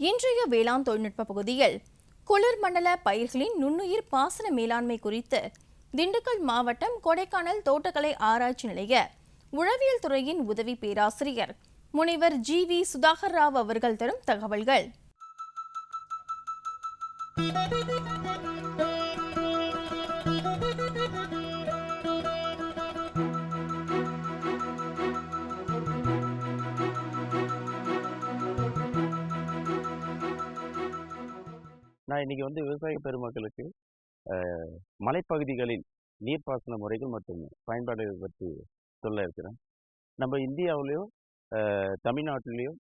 இன்றைய வேளாண் தொழில்நுட்ப பகுதியில் குளிர் மண்டல பயிர்களின் நுண்ணுயிர் பாசன மேலாண்மை குறித்து திண்டுக்கல் மாவட்டம் கொடைக்கானல் தோட்டக்கலை ஆராய்ச்சி நிலைய உழவியல் துறையின் உதவி பேராசிரியர் முனைவர் ஜி வி சுதாகர் ராவ் அவர்கள் தரும் தகவல்கள். நான் இன்னைக்கு வந்து விவசாய பெருமக்களுக்கு மலைப்பகுதிகளில் நீர்ப்பாசன முறைகள் மற்றும் பயன்பாடுகள் பற்றி சொல்ல இருக்கிறேன். நம்ம இந்தியாவிலையும் தமிழ்நாட்டிலையும்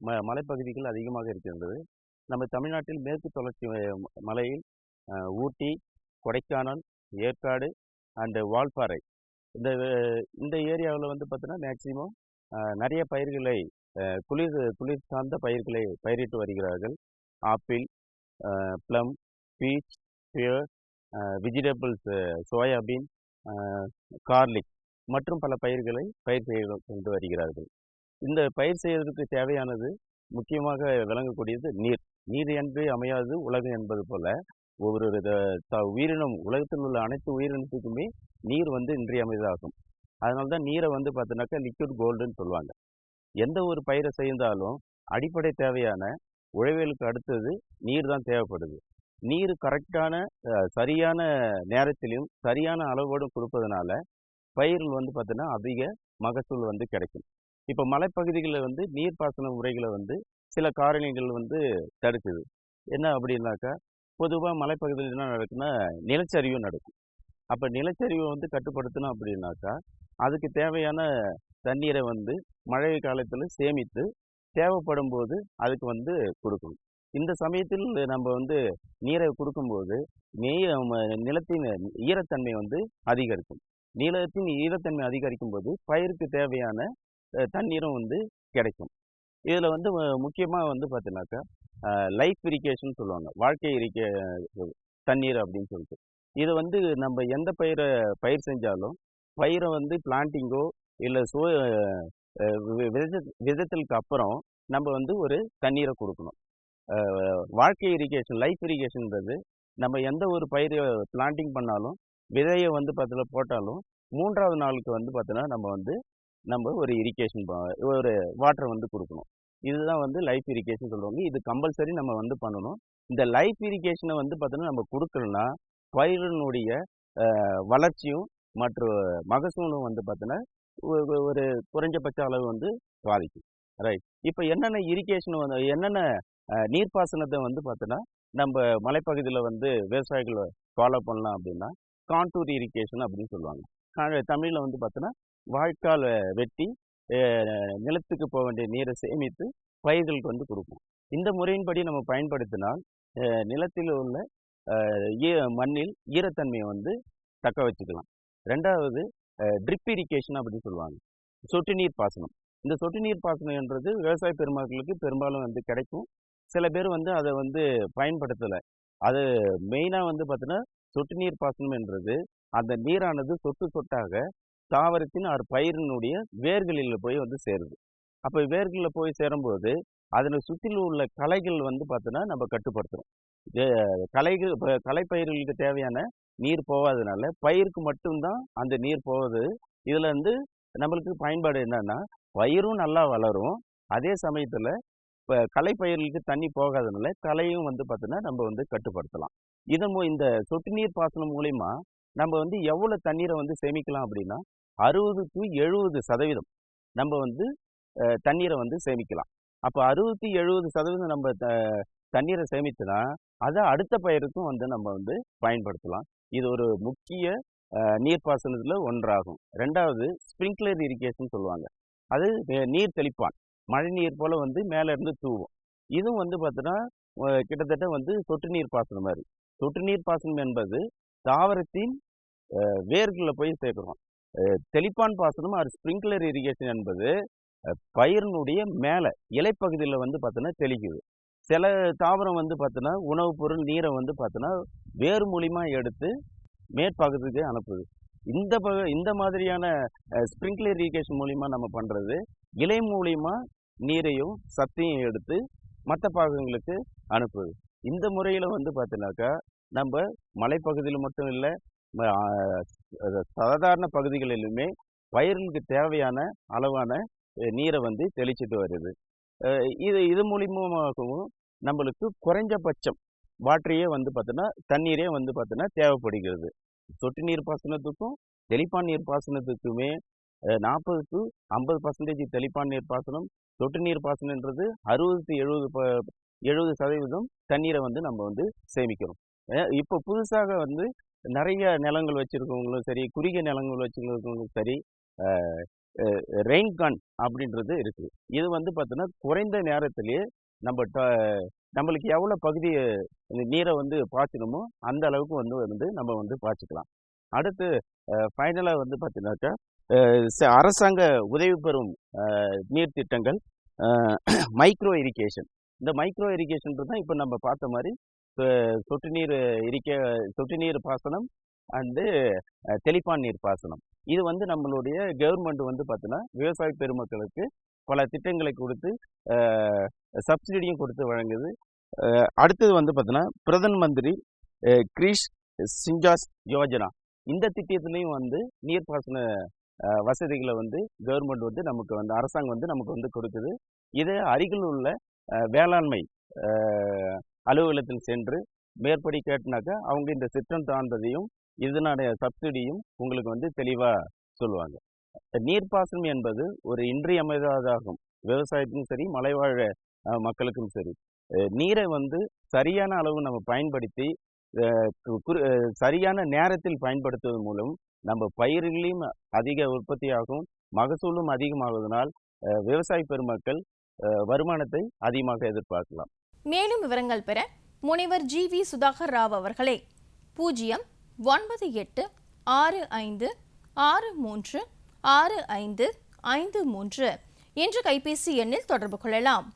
ம மலைப்பகுதிகள் அதிகமாக இருக்கின்றது. நம்ம தமிழ்நாட்டில் மேற்கு தொடர்ச்சி மலையில் ஊட்டி கொடைக்கானல் ஏற்காடு அண்டு வால்பாறை. இந்த இந்த ஏரியாவில் வந்து பார்த்தீங்கன்னா மேக்சிமம் நிறைய பயிர்களை குளிர் குளிர் சார்ந்த பயிர்களை பயிரிட்டு வருகிறார்கள். Apple plum peach pear vegetables soybean garlic மற்றும் பல பயிர்களை பயிர் செய்து கொண்டு வருகிறார்கள். இந்த பயிர் செய்வதற்கு தேவையானது முக்கியமாக விளங்கக்கூடியது நீர். நீர் என்று அமையாது உலகம் என்பது போல ஒவ்வொரு வித உயிரினம் உலகத்தில் உள்ள அனைத்து உயிரினத்துக்குமே நீர் வந்து இன்றியமைதாகும் அதனால தான் நீரை வந்து பார்த்தோன்னாக்கா லிக்விட் கோல்டுன்னு சொல்லுவாங்க. எந்த ஒரு பயிரை செய்தாலும் அடிப்படை தேவையான உழவியலுக்கு அடுத்தது நீர் தான் தேவைப்படுது. நீர் கரெக்டான சரியான நேரத்திலையும் சரியான அளவோடும் கொடுப்பதனால பயிர்கள் வந்து பார்த்தீங்கன்னா அதிக மகசூல் வந்து கிடைக்கும். இப்போ மலைப்பகுதிகளில் வந்து நீர்ப்பாசன முறைகளை வந்து சில காரணிகள் வந்து தடுக்குது. என்ன அப்படின்னாக்கா பொதுவாக மலைப்பகுதியில் என்ன நடக்குன்னா நிலச்சரிவு நடக்கும். அப்போ நிலச்சரிவை வந்து கட்டுப்படுத்தணும் அப்படின்னாக்கா அதுக்கு தேவையான தண்ணீரை வந்து மழை காலத்தில் சேமித்து தேவைப்படும் போது அதுக்கு வந்து கொடுக்கணும். இந்த சமயத்தில் நம்ம வந்து நீரை கொடுக்கும்போது நெய் நிலத்தின் ஈரத்தன்மை வந்து அதிகரிக்கும். நிலத்தின் ஈரத்தன்மை அதிகரிக்கும் போது பயிருக்கு தேவையான தண்ணீரும் வந்து கிடைக்கும். இதில் வந்து முக்கியமாக வந்து பார்த்தீங்கன்னாக்கா லைஃப் இரிகேஷன் சொல்லுவாங்க. வாழ்க்கை இரிக்க தண்ணீர் அப்படின்னு சொல்லிட்டு. இது வந்து நம்ம எந்த பயிரை பயிர் செஞ்சாலும் பயிரை வந்து பிளான்டிங்கோ இல்லை சோ வித விதத்திற்கு அப்புறம் நம்ம வந்து ஒரு தண்ணீரை கொடுக்கணும். வாழ்க்கை இரிகேஷன் லைஃப் இரிகேஷன்ன்றது நம்ம எந்த ஒரு பயிரை பிளான்டிங் பண்ணாலும் விதையை வந்து பார்த்துல போட்டாலும் மூன்றாவது நாளுக்கு வந்து பார்த்தோன்னா நம்ம வந்து நம்ம ஒரு இரிகேஷன் ஒரு வாட்டரை வந்து கொடுக்கணும். இதுதான் வந்து லைஃப் இரிகேஷன் சொல்லுவாங்க. இது கம்பல்சரி நம்ம வந்து பண்ணணும். இந்த லைஃப் இரிகேஷனை வந்து பார்த்தோன்னா நம்ம கொடுக்கலன்னா பயிரினுடைய வளர்ச்சியும் மற்றும் மகசூலும் வந்து பார்த்தோன்னா ஒரு ஒரு குறைஞ்சபட்ச அளவு வந்து பாதிக்கும். ரைட் இப்போ என்னென்ன இரிகேஷன் வந்து என்னென்ன நீர்ப்பாசனத்தை வந்து பார்த்தோன்னா நம்ம மலைப்பகுதியில் வந்து விவசாயிகள் ஃபாலோ பண்ணலாம் அப்படின்னா கான்டூர் இரிகேஷன் அப்படின்னு சொல்லுவாங்க. தமிழில் வந்து பார்த்தோன்னா வாய்க்கால் வெட்டி நிலத்துக்கு போக வேண்டிய நீரை சேமித்து பயிர்களுக்கு வந்து கொடுக்கும் இந்த முறையின்படி நம்ம பயன்படுத்தினால் நிலத்தில் உள்ள மண்ணில் ஈரத்தன்மையை வந்து தக்க வச்சுக்கலாம். ரெண்டாவது ட்ரிப் இரிகேஷன் அப்படின்னு சொல்லுவாங்க. சொட்டு நீர் பாசனம். இந்த சொட்டு நீர் பாசனம் என்றது விவசாய பெருமக்களுக்கு பெரும்பாலும் வந்து கிடைக்கும். சில பேர் வந்து அதை வந்து பயன்படுத்தலை. அது மெயினாக வந்து பார்த்தீங்கன்னா சொட்டு நீர் பாசனம் என்றது அந்த நீரானது சொட்டு சொட்டாக தாவரத்தின் ஒரு பயிரினுடைய வேர்களில் போய் வந்து சேருது. அப்போ வேர்களில் போய் சேரும்போது அதனை சுற்றிலும் உள்ள களைகள் வந்து பார்த்தோன்னா நம்ம கட்டுப்படுத்துகிறோம் களைகள் இப்போ களைப்பயிர்களுக்கு தேவையான நீர் போகாதனால பயிருக்கு மட்டும்தான் அந்த நீர் போகுது. இதில் வந்து நம்மளுக்கு பயன்பாடு என்னன்னா பயிரும் நல்லா வளரும். அதே சமயத்தில் இப்போ களைப்பயிர்களுக்கு தண்ணி போகாதனால களையும் வந்து பார்த்தோன்னா நம்ம வந்து கட்டுப்படுத்தலாம். இதன் மூ- இந்த சொட்டு நீர் பாசனம் மூலிமா நம்ம வந்து எவ்வளோ தண்ணீரை வந்து சேமிக்கலாம் அப்படின்னா அறுபது டு எழுபது சதவீதம் நம்ம வந்து தண்ணீரை வந்து சேமிக்கலாம். அப்போ அறுபத்தி எழுபது சதவீதம் நம்ம த- தண்ணீரை சேமிச்சுனா அதை அடுத்த பயிருக்கும் வந்து நம்ம வந்து பயன்படுத்தலாம். இது ஒரு முக்கிய நீர்ப்பாசனத்தில் ஒன்றாகும். ரெண்டாவது ஸ்ப்ரிங்க்லர் இரிகேஷன் சொல்லுவாங்க. அது நீர் தெளிப்பான். மழை நீர் போல் வந்து மேலே இருந்து தூவும். இதுவும் வந்து பார்த்தோன்னா கிட்டத்தட்ட வந்து சொட்டு நீர் பாசனம் மாதிரி. சொட்டு நீர் பாசனம் என்பது தாவரத்தின் வேர்களில் போய் சேர்க்குறோம். தெளிப்பான் பாசனம் அது ஸ்ப்ரிங்க்லர் இரிகேஷன் என்பது பயிரினுடைய மேலே இலைப்பகுதியில் வந்து பார்த்தோன்னா தெளிக்குது. சில தாவரம் வந்து பார்த்தோன்னா உணவுப் பொருள் நீரை வந்து பார்த்தோன்னா வேர் மூலிமா எடுத்து மேற்பகுதிக்கு அனுப்புது. இந்த ப இந்த மாதிரியான ஸ்ப்ரிங்க்லர் இரிகேஷன் மூலிமா நம்ம பண்ணுறது இலை மூலிமா நீரையும் சத்தையும் எடுத்து மற்ற பாகங்களுக்கு அனுப்புது. இந்த முறையில் வந்து பார்த்தீங்கன்னாக்கா நம்ம மலைப்பகுதியில் மட்டும் இல்லை சாதாரண பகுதிகளிலுமே பயிர்களுக்கு தேவையான அளவான நீரை வந்து தெளிச்சிட்டு வருது. இது இது மூலியமாகவும் நம்மளுக்கு குறைஞ்சபட்சம் வாட்டரையே வந்து பார்த்தோன்னா தண்ணீரே வந்து பார்த்தோன்னா தேவைப்படுகிறது. சொட்டு நீர் பாசனத்துக்கும் தெளிப்பான் நீர் பாசனத்துக்குமே நாற்பது டு ஐம்பது பர்சன்டேஜ் தெளிப்பான் நீர் பாசனம் சொட்டு நீர் பாசனன்றது அறுபது டு எழுபது ப எழுபது சதவீதம் தண்ணீரை வந்து நம்ம வந்து சேமிக்கிறோம். இப்போ புதுசாக வந்து நிறைய நிலங்கள் வச்சுருக்கவங்களும் சரி குறுகிய நிலங்கள் வச்சுருக்கவங்களும் சரி ரெயின் கன் அப்படின்றது இருக்குது. இது வந்து பார்த்தோன்னா குறைந்த நேரத்திலேயே நம்ம ட- நம்மளுக்கு எவ்வளோ பகுதி நீரை வந்து பாய்ச்சணுமோ அந்த அளவுக்கு வந்து வந்து நம்ம வந்து பாய்ச்சிக்கலாம். அடுத்து ஃபைனலாக வந்து பார்த்தீங்கன்னாக்கா ச- அரசாங்க உதவி பெறும் நீர் திட்டங்கள் மைக்ரோ இரிகேஷன் இந்த மைக்ரோ இரிகேஷன்றது தான் இப்போ நம்ம பார்த்த மாதிரி சொட்டு நீர் இரிக்க சொட்டு நீர் பாசனம் அண்டு தெளிப்பான் நீர் பாசனம். இது வந்து நம்மளுடைய கவர்மெண்ட் வந்து பார்த்தோன்னா விவசாய பெருமக்களுக்கு பல திட்டங்களை கொடுத்து சப்சிடியும் கொடுத்து வழங்குது. அடுத்தது வந்து பார்த்தோன்னா பிரதன் மந்திரி கிரீஷ் சிஞ்சாஸ் யோஜனா. இந்த திட்டத்துலேயும் வந்து நீர்ப்பாசன வசதிகளை வந்து கவர்மெண்ட் வந்து நமக்கு வந்து அரசாங்கம் வந்து நமக்கு வந்து கொடுக்குது. இதே அருகில் உள்ள வேளாண்மை அலுவலகத்தில் சென்று மேற்படி கேட்டினாக்கா அவங்க இந்த சிற்றம் தாழ்ந்ததையும் இதனுடைய சப்சிடியும் உங்களுக்கு வந்து தெளிவாக சொல்லுவாங்க. நீர்ப்பாசனம் என்பது ஒரு இன்றியமையாததாகும். விவசாயத்துக்கும் சரி மலைவாழ் மக்களுக்கும் சரி. நீரை வந்து சரியான அளவு நம்ம பயன்படுத்தி கு- சரியான நேரத்தில் பயன்படுத்துவதன் மூலம் நம்ம பயிர்களையும் அதிக உற்பத்தியாகும் மகசூலும் அதிகமாகுவதனால் விவசாய பெருமக்கள் வருமானத்தை அதிகமாக எதிர்பார்க்கலாம். மேலும் விவரங்கள் பெற முனைவர் ஜி வி சுதாகர் ராவ் அவர்களே. பூஜ்ஜியம் ஒன்பது எட்டு ஆறு ஐந்து ஆறு மூன்று ஆறு ஐந்து ஐந்து மூன்று என்ற கைபேசி எண்ணில் தொடர்பு கொள்ளலாம்.